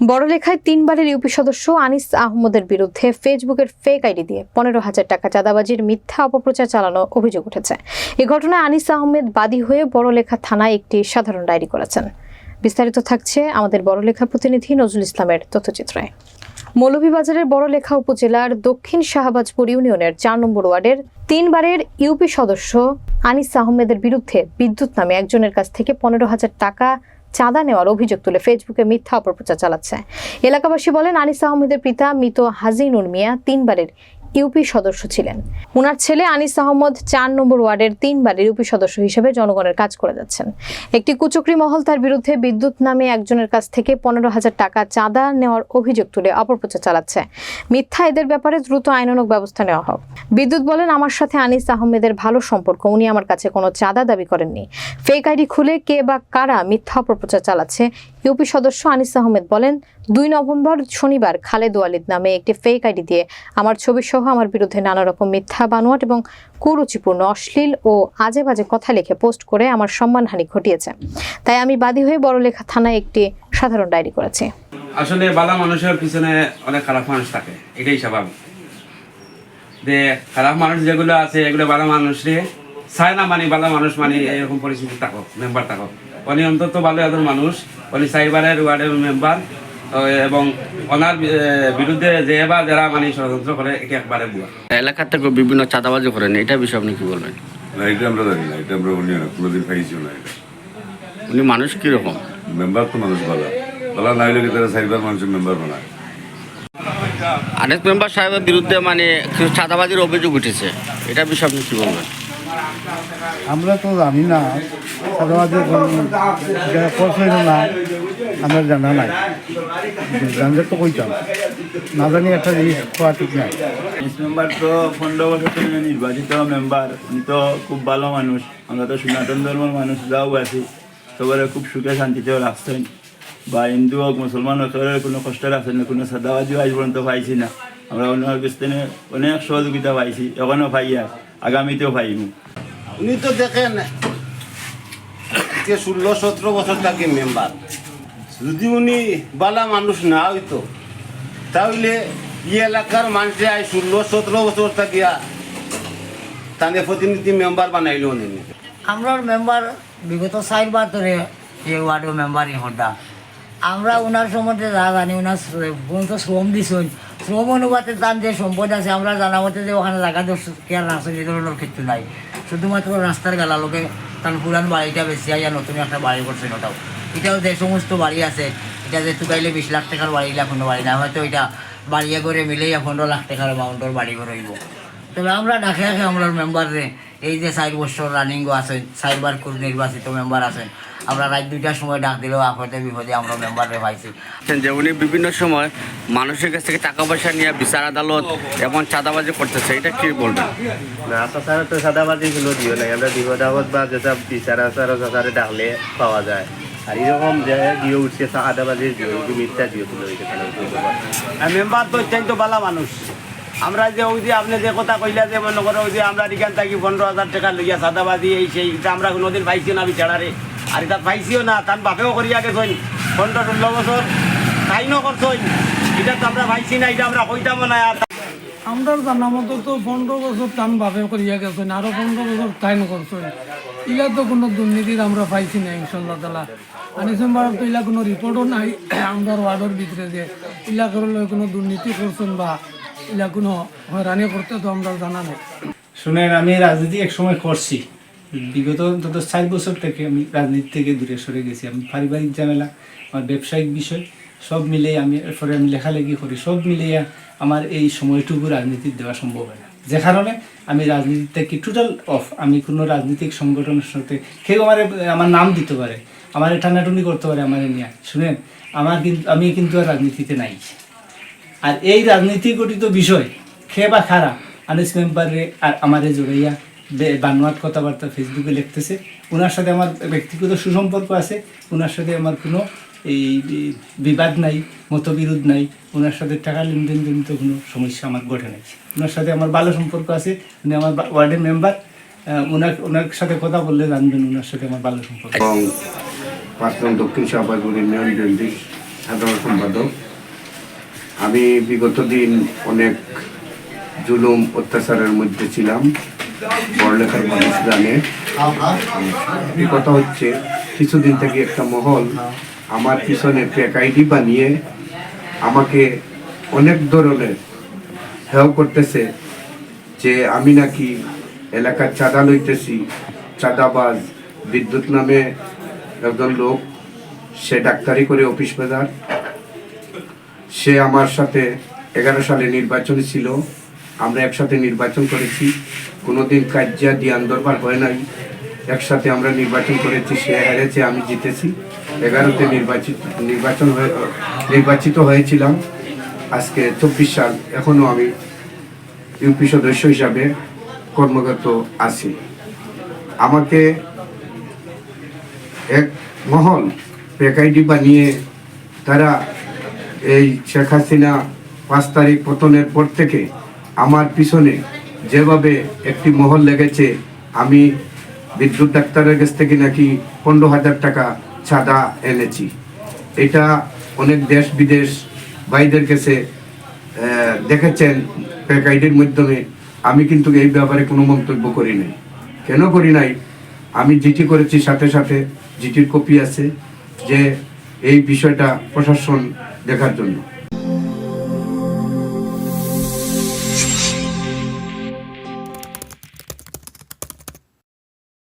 বড়লেখায় তিনবারের ইউপি সদস্য আনিস আহমদের বিরুদ্ধে ফেসবুকের ফেক আইডি দিয়ে পনেরো হাজার টাকা চাঁদাবাজির মিথ্যা অপপ্রচার চালানো অভিযোগ উঠেছে। এ ঘটনায় আনিস আহমেদ বাদী হয়ে বড়লেখা থানায় একটি সাধারণ ডায়েরি করেছেন। বিস্তারিত থাকছে আমাদের বড়লেখা প্রতিনিধি নজরুল ইসলামের তথ্যচিত্রে মৌলভীবাজারের বড়লেখা উপজেলার দক্ষিণ শাহবাজপুর ইউনিয়নের চার নম্বর ওয়ার্ডের তিনবারের ইউপি সদস্য আনিস আহমেদের বিরুদ্ধে বিদ্যুৎ নামে একজনের কাছ থেকে পনেরো হাজার টাকা চাঁদা নেওয়ার অভিযোগ তুলে ফেসবুকে মিথ্যা অপপ্রচার চালাচ্ছে। এলাকাবাসী বলেন, আনিস আহমেদের পিতা মৃত হাজিনুর মিয়া তিনবারের ইউপি সদস্য ছিলেন। ওনার ছেলে আনিস আহমদ চার নম্বর ওয়ার্ডের তিনবারের ইউপি সদস্য হিসেবে জনগণের কাজ করে যাচ্ছেন। একটি কুচক্রি মহল তার বিরুদ্ধে বিদ্যুৎ নামে একজনের কাছ থেকে পনেরো হাজার টাকা চাঁদা নেওয়ার অভিযোগ তুলে অপপ্রচার চালাচ্ছে। মিথ্যা এদের ব্যাপারে দ্রুত আইনানুগ ব্যবস্থা নেওয়া হোক। বিদ্যুৎ বলেন, আমার সাথে আনিস আহমেদের ভালো সম্পর্ক। উনি আমার কাছে কোনো চাঁদা দাবি করেননি। ফেক আইডি খুলে কে বা কারা মিথ্যা অপপ্রচার চালাচ্ছে। ইউপি সদস্য আনিস আহমেদ বলেন দুই নভেম্বর শনিবার খালেদ ওয়ালিদ নামে একটি ফেক আইডি দিয়ে আমার ছবি সহ আমার বিরুদ্ধে নানা রকম মিথ্যা, বানোয়াট এবং কুরুচিপূর্ণ, অশ্লীল ও আজে বাজে কথা লিখে পোস্ট করে আমার সম্মানহানি ঘটিয়েছে। তাই আমি বাদী হয়ে বড়লেখা থানায় একটি সাধারণ ডায়েরি করেছি। আসলে বালা মানুষের পিছনে অনেক খারাপ মানুষ থাকে, এটাই স্বাভাবিক। যে খারাপ মানুষ যেগুলো আছে, এগুলো ভালো মানুষরে চায় না মানি ভালো মানুষ মানি, এরকম পরিস্থিতি থাকো মেম্বার থাকো উনি অন্তত ভালো একজন মানুষ উনি চারবারের ওয়ার্ডের মেম্বার এবং ওনার বিরুদ্ধে যে বা যারা মানে ষড়যন্ত্র করে একে একবারে বুয়া এলাকার থেকে বিভিন্ন চাঁদাবাজি করেন এটা বিষয়ে আপনি কি বলবেন? না এটা আমরা জানি না এটা আমরা উনি কোনোদিন পাইছিও না এটা উনি মানুষ কীরকম মেম্বার তো মানুষ ভালো ভালো না হইলে তারা চারিবার মানুষের মেম্বার বানায় আরেক মেম্বার সাহেবের বিরুদ্ধে মানে কিছু চাঁদাবাজির অভিযোগ উঠেছে। এটা বিষয়ে আপনি কি বলবেন? আমরা তো জানি না সাধারণত যারা করছে না? আমরা জানা নাই। জানলে তো কইতাম। না জানি একটা জিনিস করা ঠিক নাই। এস মেম্বার তো পনেরো বছর নির্বাচিত মেম্বার উনি তো খুব ভালো মানুষ। আমরা তো সনাতন ধর্মের মানুষ যাও আছি। সবারে খুব সুখে শান্তিতেও রাখছেন। বা হিন্দু হোক মুসলমান হোক সবার কোনো কষ্ট রাখছেন না কোনো সাদাবাজিও আজ পর্যন্ত পাইছি না। আমরা অন্য স্থানে অনেক সহযোগিতা পাইছি এখনও পাই আর আগামীতেও পাইমু। উনি তো দেখেন যে ষোলো সতেরো বছর থাকি মেম্বার যদি উনি বালা মানুষ না হইতো, তাহলে ই এলাকার মানুষে আই ষোলো, সতেরো বছর থাকিয়া তানে প্রতিনিধি মেম্বার বানাইল উনি। আমরার মেম্বার, বিগত চারবার ধরে এই ওয়ার্ডের মেম্বারই হতা। আমরা ওনার সম্বন্ধে যা জানি ওনার পর্যন্ত শ্রম দিছেন। শ্রম অনুপাতে তার যে সম্পদ আছে, আমরা জানা মতে যে ওখানে জায়গা কেয়ার আছে, এই ধরনের কিছু নাই। শুধুমাত্র রাস্তার গালালোকে তার পুরান বাড়িটা বেশি আইয়া নতুন একটা বাড়ি করছেন ওটাও এটাও যে সমস্ত বাড়ি আছে এটা যে তুকাইলে বিশ লাখ টাকার বাড়ি কোনো বাড়ি না হয়তো এটা বাড়িয়ে করে মিলেই পনেরো লাখ টাকার অ্যামাউন্টের বাড়ি করে হইব। তবে আমরা ডাকে ডাকে আমরা মেম্বারে এই যে চার বছর রানিংও আছেন চারবার করে নির্বাচিত মেম্বার আছেন আমরা রাত দুইটার সময় ডাক দিলেও আপদে বিপদে আমরা মেম্বারে পাইছি। যে উনি বিভিন্ন সময় মানুষের কাছ থেকে টাকা পয়সা নিয়ে বিচার আদালত এবং চাঁদাবাজি করতেছে এটা কি বলবেন? না সসারে তো সাদাবাজি গুলো দিও নাই আমরা বিপদ আপদ বা যেসব বিচার আচার ডাকলে পাওয়া যায়। আমরা যে ওই যে আপনি যে কথা কইলা যে মনে করো যে আমরা এখান থাকি পনেরো হাজার টাকা লইয়া সাদাবাদি এই সেই, এটা আমরা কোনোদিন পাইছি না বিচারারে আর এটা পাইছিও না, তার বাপেও করিয়া গেছেন। পনেরো, ষোলো বছর, তাইনও করছেন। এটা তো আমরা পাইছি না, এটা আমরা কইতামও না। আর আমরা জানা মতো তো পনেরো বছর টান ভাবে করিয়া গেছেন আরও পনেরো বছর টাইম করছেন ইলা তো কোনো দুর্নীতির আমরা পাইছি না, ইনশাল্লাহ তালা আনিসম্বার তো ইলা কোনো রিপোর্টও নাই, আমরা ওয়ার্ডের ভিতরে যে ইলা করলে কোনো দুর্নীতি করছেন বা ইলা কোনো হয়রানি করতে তো আমরা জানা নেই। শুনেন, আমি রাজনীতি এক সময় করছি। বিগত অন্তত চার বছর থেকে আমি রাজনীতি থেকে দূরে সরে গেছি। আমি পারিবারিক ঝামেলা, আমার ব্যবসায়িক বিষয়। সব মিলিয়ে আমি এরপরে আমি লেখালেখি করি। সব মিলিয়ে আমার এই সময়টুকু রাজনীতি দেওয়া সম্ভব হয় না। যে কারণে আমি রাজনীতি থেকে টোটাল অফ আমি কোনো রাজনৈতিক সংগঠনের সাথে কেউ আমার আমার নাম দিতে পারে, আমার টানাটুনি করতে পারে আমার নিয়ে। শুনেন, আমার কিন্তু, আমি কিন্তু আর রাজনীতিতে নাই। আর এই রাজনীতি গঠিত বিষয় খে বা খারা আনিস মেম্বারে আর আমারে জড়াইয়া বানোয়াট কথাবার্তা ফেসবুকে লিখতেছে। ওনার সাথে আমার ব্যক্তিগত সুসম্পর্ক আছে ওনার সাথে আমার কোনো এই বিবাদ নাই মতবিরোধ নাই ওনার সাথে টাকা লেনদেন জনিত কোনো সমস্যা আমার ঘটে নাই। ওনার সাথে আমার ভালো সম্পর্ক আছে উনি আমার ওয়ার্ডের মেম্বার ওনার ওনার সাথে কথা বললে জানবেন ওনার সাথে আমার ভালো সম্পর্ক। এবং দক্ষিণ শাহবাজপুর ইউনিয়ন বিএনপির সাধারণ সম্পাদক। আমি বিগত দিন অনেক জুলুম অত্যাচারের মধ্যে ছিলাম। পড়ালেখার মানুষ জানে। এই কথা হচ্ছে কিছুদিন থেকে একটা মহল আমার পিছনে ফেক আইডি বানিয়ে আমাকে অনেক ধরনের হেও করতেছে যে আমি নাকি এলাকার চাঁদা লইতেছি, চাঁদাবাজ, বিদ্যুৎ নামে একজন লোক, সে ডাক্তারি করে অফিস বাজার। সে আমার সাথে এগারো সালে নির্বাচনে ছিল, আমরা একসাথে নির্বাচন করেছি। কোনোদিন কাজিয়া দিয়ান দরবার হয় নাই। একসাথে আমরা নির্বাচন করেছি, সে হেরেছে আমি জিতেছি। এগারোতে নির্বাচিত, নির্বাচন হয়ে, নির্বাচিত হয়েছিলাম। আজকে চব্বিশ সাল এখনও আমি ইউপি সদস্য হিসাবে কর্মরত আছি। আমাকে এক মহল পেকাইডি বানিয়ে তারা এই শেখ হাসিনা পাঁচ তারিখ পতনের পর থেকে আমার পিছনে যেভাবে একটি মহল লেগেছে, আমি বিদ্যুৎ ডাক্তারের কাছ থেকে নাকি পনেরো হাজার টাকা ছাদা এনেছি। এটা অনেক দেশ বিদেশ ভাইদের কাছে দেখেছেন প্যাকাইডের মাধ্যমে। আমি কিন্তু এই ব্যাপারে কোনো মন্তব্য করি নাই। কেন করি নাই? আমি জিটি করেছি সাথে সাথে, জিটির কপি আছে যে এই বিষয়টা প্রশাসন দেখার জন্য।